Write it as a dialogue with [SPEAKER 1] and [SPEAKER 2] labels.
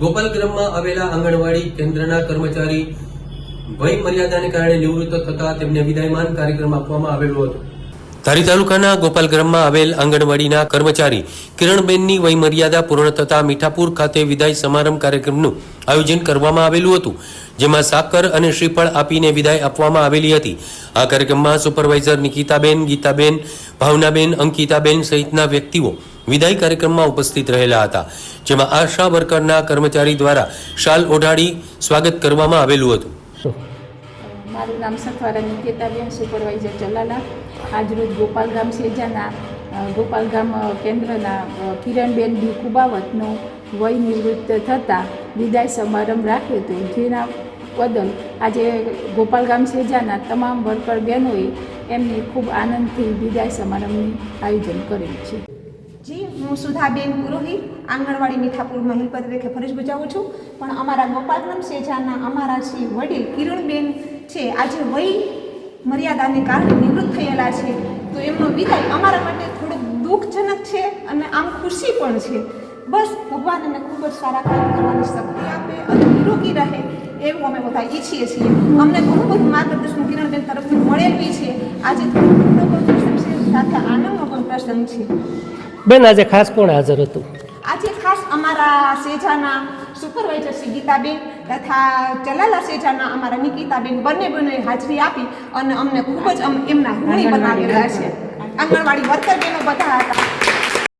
[SPEAKER 1] ગોપાલગ્રામમાં આવેલા આંગણવાડી કેન્દ્રના કર્મચારી વય મર્યાદાને કારણે નિવૃત્ત થતા તેમને વિદાયમાન કાર્યક્રમ આપવામાં આવેલો હતો. ધારી તાલુકાના ગોપાલગ્રામમાં આવેલ આંગણવાડીના કર્મચારી કિરણબેનની વયમર્યાદા પૂર્ણ થતા મીઠાપુર ખાતે વિદાય સમારંભ કાર્યક્રમનું આયોજન કરવામાં આવેલું હતું, જેમાં સાકર અને શ્રીફળ આપીને વિદાય આપવામાં આવેલી હતી. આ કાર્યક્રમમાં સુપરવાઇઝર નિકિતાબેન, ગીતાબેન, ભાવનાબેન, અંકિતાબેન સહિતના વ્યક્તિઓ વિદાય કાર્યક્રમમાં ઉપસ્થિત રહેલા હતા જેમાં આશા વર્કરના કર્મચારી દ્વારા શાલ ઓઢાડી સ્વાગત કરવામાં આવેલું હતું.
[SPEAKER 2] મારું નામ સથવારા નિકેતાબેન સુપરવાઇઝર ચલાલા. આજરોજ ગોપાલગામ સેજાના ગોપાલ ગામ કેન્દ્રના કિરણબેન બી કુબાવતનો વય નિવૃત્ત થતાં વિદાય સમારંભ રાખ્યો હતો. જેના બદલ આજે ગોપાલ ગામ સેજાના તમામ વર્કર બહેનોએ એમની ખૂબ આનંદથી વિદાય સમારંભનું આયોજન કરેલ છે.
[SPEAKER 3] હું સુધાબેન પુરોહિત આંગણવાડી મીઠાપુરમાં હેલ્પર તરીકે ફરજ બજાવું છું પણ અમારા ગોપાલગ્રામ શેજાના અમારા શ્રી વડીલ કિરણબેન છે આજે વય મર્યાદાને કારણે નિવૃત્ત થયેલા છે તો એમનો વિદાય અમારા માટે થોડુંક દુઃખજનક છે અને આમ ખુશી પણ છે બસ ભગવાન એમને ખૂબ જ સારા કામ કરવાની શક્તિ આપે અને નિરોગી રહે એવું અમે બધા ઈચ્છીએ છીએ અમને ઘણું બધું માર્ગદર્શન કિરણબેન તરફથી મળેલું છે આજે છે સાથે આનંદનો પણ પ્રસંગ છે
[SPEAKER 4] બેન આજે ખાસ કોણ હાજર હતું?
[SPEAKER 3] આજે ખાસ અમારા સેજાના સુપરવાઇઝર શ્રી ગીતાબેન તથા ચલાલા સેજાના અમારા નિકિતાબેન બંને બંને હાજરી આપી અને અમને ખૂબ જ અમ- એમના ઋણી બનાવેલા છે. આંગણવાડી વર્કર બહેનો બધા હતા.